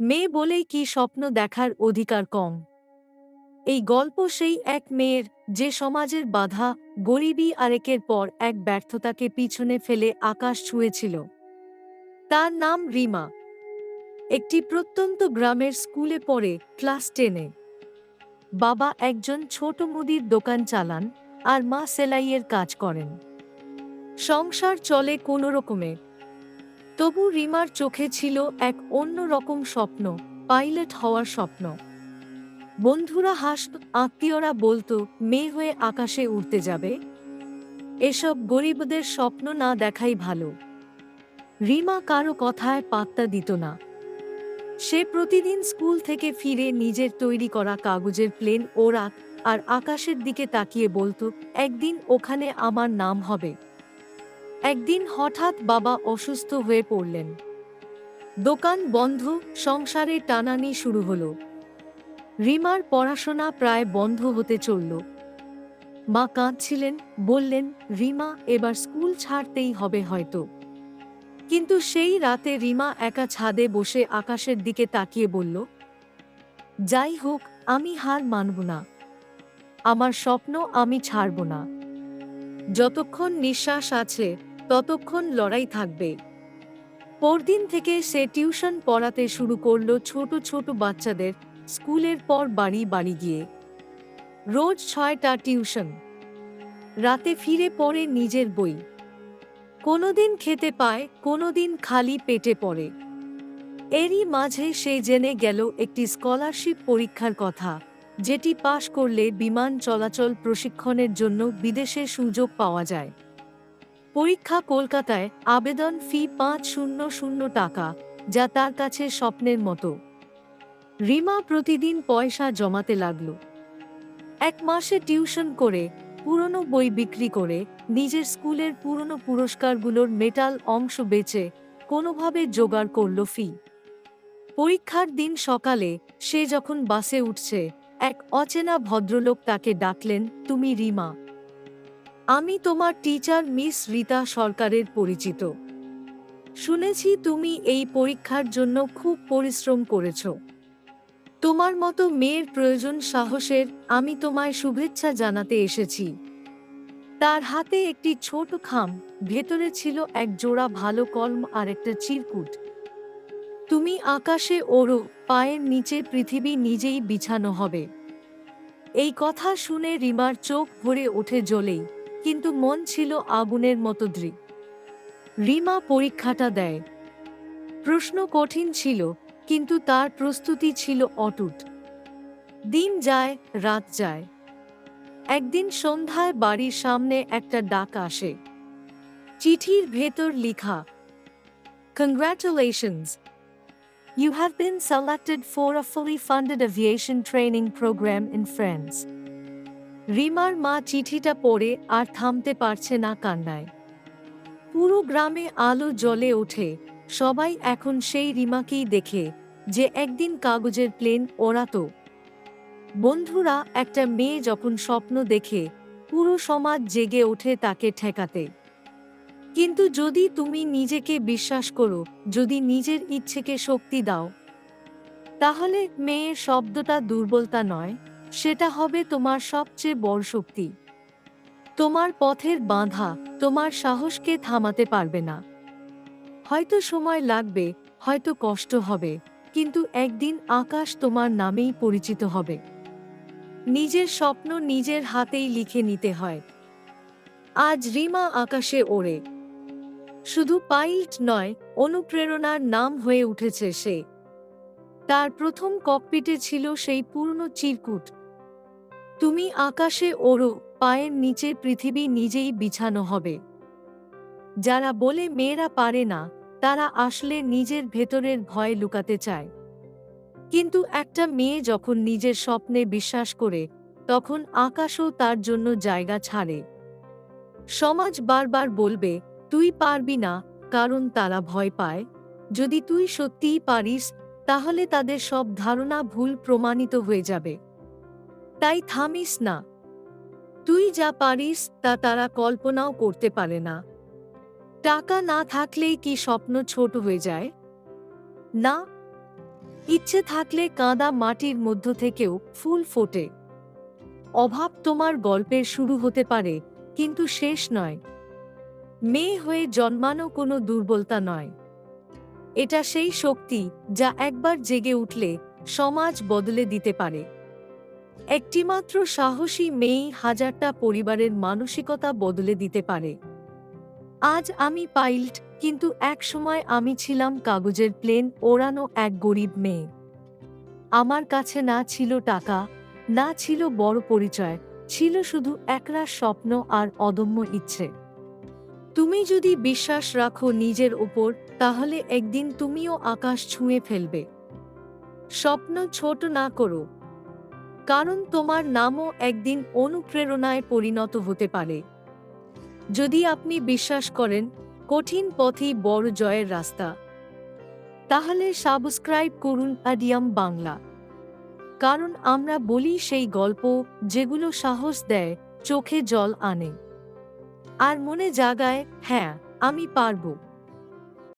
মেয়ে বলেই কি স্বপ্ন দেখার অধিকার কম। এই গল্প সেই এক মেয়ের, যে সমাজের বাধা, গরিবী আরেকের পর এক ব্যর্থতাকে পিছনে ফেলে আকাশ ছুঁয়েছিল। তার নাম রিমা। একটি প্রত্যন্ত গ্রামের স্কুলে পড়ে ক্লাস টেনে। বাবা একজন ছোট মুদির দোকান চালান আর মা সেলাইয়ের কাজ করেন। সংসার চলে কোনো রকমে। তবু রিমার চোখে ছিল এক অন্য রকম স্বপ্ন, পাইলট হওয়ার স্বপ্ন। বন্ধুরা হাসত, আত্মীয়রা বলতো, মেয়ে হয়ে আকাশে উড়তে যাবে। এসব গরিবদের স্বপ্ন না দেখাই ভালো। রিমা কারও কথায় পাত্তা দিত না। সে প্রতিদিন স্কুল থেকে ফিরে নিজের তৈরি করা কাগজের প্লেন ওড়াত আর আকাশের দিকে তাকিয়ে বলতো, একদিন ওখানে আমার নাম হবে। একদিন হঠাৎ বাবা অসুস্থ হয়ে পড়লেন। দোকান বন্ধ, সংসারে টানানি শুরু হলো। রিমার পড়াশোনা প্রায় বন্ধ হতে চলল। মা কাঁদছিলেন, বললেন, রিমা, এবার স্কুল ছাড়তেই হবে হয়তো। কিন্তু সেই রাতে রিমা একা ছাদে বসে আকাশের দিকে তাকিয়ে বলল, যাই হোক, আমি হার মানব না। আমার স্বপ্ন আমি ছাড়ব না। যতক্ষণ নিঃশ্বাস আছে ততক্ষণ লড়াই থাকবে। পরদিন থেকে সে টিউশন পড়াতে শুরু করল ছোট ছোট বাচ্চাদের স্কুলের পর বাড়ি বাড়ি গিয়ে। রোজ ছয়টা টিউশন। রাতে ফিরে পড়ে নিজের বই। কোনোদিন খেতে পায়, কোনোদিন খালি পেটে পড়ে। এরই মাঝে সে জেনে গেল একটি স্কলারশিপ পরীক্ষার কথা, যেটি পাশ করলে বিমান চলাচল প্রশিক্ষণের জন্য বিদেশে সুযোগ পাওয়া যায়। পরীক্ষা কলকাতায় আবেদন ফি পাঁচ শূন্য শূন্য টাকা, যা তার কাছে স্বপ্নের মতো। রিমা প্রতিদিন পয়সা জমাতে লাগল। এক মাসে টিউশন করে, পুরনো বই বিক্রি করে, নিজের স্কুলের পুরনো পুরস্কারগুলোর মেটাল অংশ বেচে, কোনোভাবে জোগাড় করল ফি। পরীক্ষার দিন সকালে, সে যখন বাসে উঠছে, এক অচেনা ভদ্রলোক তাকে ডাকলেন, তুমি রিমা। আমি তোমার টিচার মিস রীতা সরকারের পরিচিত। শুনেছি তুমি এই পরীক্ষার জন্য খুব পরিশ্রম করেছ। তোমার মতো মেয়ের প্রয়োজন সাহসের আমি তোমায় শুভেচ্ছা জানাতে এসেছি। তার হাতে একটি ছোট খাম, ভেতরে ছিল এক জোড়া ভালো কলম আর একটা চিরকুট। তুমি আকাশে ওড়ো, পায়ের নিচে পৃথিবী নিজেই বিছানো হবে। এই কথা শুনে রিমার চোখ ভরে ওঠে জ্বলেই। কিন্তু মন ছিল আগুনের মতো দৃঢ় রিমা পরীক্ষাটা দেয় প্রশ্ন কঠিন ছিল, কিন্তু তার প্রস্তুতি ছিল অটুট দিন যায়, রাত যায় একদিন সন্ধ্যায় বাড়ির সামনে একটা ডাক আসে চিঠির ভেতর লিখা, Congratulations! You have been selected for a fully funded aviation training program in France. Rima মা চিঠিটা পড়ে আর থামতে পারছে না কান্নায়। পুরো গ্রামে আলো জ্বলে ওঠে। সবাই এখন সেই রিমাকেই দেখে যে একদিন কাগজের প্লেন ওড়াতো বন্ধুরা, একটা মেয়ে যখন স্বপ্ন দেখে, পুরো সমাজ জেগে ওঠে তাকে ঠেকাতে। কিন্তু যদি তুমি নিজেকে বিশ্বাস করো, যদি নিজের ইচ্ছেকে শক্তি দাও, তাহলে মেয়ের শব্দটা দুর্বলতা নয়। সেটা হবে তোমার সবচেয়ে বড় শক্তি। তোমার পথের বাঁধা তোমার সাহসকে থামাতে পারবে না। হয়তো সময় লাগবে, হয়তো কষ্ট হবে, কিন্তু একদিন আকাশ তোমার নামেই পরিচিত হবে। নিজের স্বপ্ন নিজের হাতেই লিখে নিতে হয়। আজ রিমা আকাশে ওড়ে। শুধু পাইলট নয়, অনুপ্রেরণার নাম হয়ে উঠেছে সে। তার প্রথম ককপিটে ছিল সেই পূর্ণ চিরকুট। তুমি আকাশে ওড়ো, পায়ের নিচে পৃথিবী নিজেই বিছানো হবে। যারা বলে মেয়েরা পারে না, তারা আসলে নিজের ভেতরের ভয় লুকাতে চায়। কিন্তু একটা মেয়ে যখন নিজের স্বপ্নে বিশ্বাস করে, তখন আকাশও তার জন্য জায়গা ছাড়ে। সমাজ বারবার বলবে, তুই পারবি না, কারণ তারা ভয় পায়। যদি তুই সত্যিই পারিস, তাহলে তাদের সব ধারণা ভুল প্রমাণিত হয়ে যাবে। তাই থামিস না। তুই যা পারিস তা তারা কল্পনাও করতে পারে না। টাকা না থাকলেই কি স্বপ্ন ছোট হয়ে যায়? না। ইচ্ছে থাকলে কাঁদা মাটির মধ্য থেকেও ফুল ফোটে। অভাব তোমার গল্পের শুরু হতে পারে, কিন্তু শেষ নয়। মেয়ে হয়ে জন্মানো কোনো দুর্বলতা নয়। এটা সেই শক্তি যা একবার জেগে উঠলে সমাজ বদলে দিতে পারে। একটিমাত্র সাহসী মেয়েই হাজারটা পরিবারের মানসিকতা বদলে দিতে পারে। আজ আমি পাইলট, কিন্তু একসময় আমি ছিলাম কাগজের প্লেন ওড়ানো এক গরিব মেয়ে। আমার কাছে না ছিল টাকা, না ছিল বড় পরিচয়, ছিল শুধু একরা স্বপ্ন আর অদম্য ইচ্ছে। তুমি যদি বিশ্বাস রাখো নিজের ওপর তাহলে একদিন তুমিও আকাশ ছুঁয়ে ফেলবে। স্বপ্ন ছোট না করো কারণ তোমার নামও একদিন অনুপ্রেরণায় পরিণত হতে পারে। যদি আপনি বিশ্বাস করেন, কঠিন পথই বড় জয়ের রাস্তা। তাহলে সাবস্ক্রাইব করুন আডিয়াম বাংলা। কারণ আমরা বলি সেই গল্প যেগুলো সাহস দেয়, চোখে জল আনে। আর মনে জাগায় হ্যাঁ আমি পারব।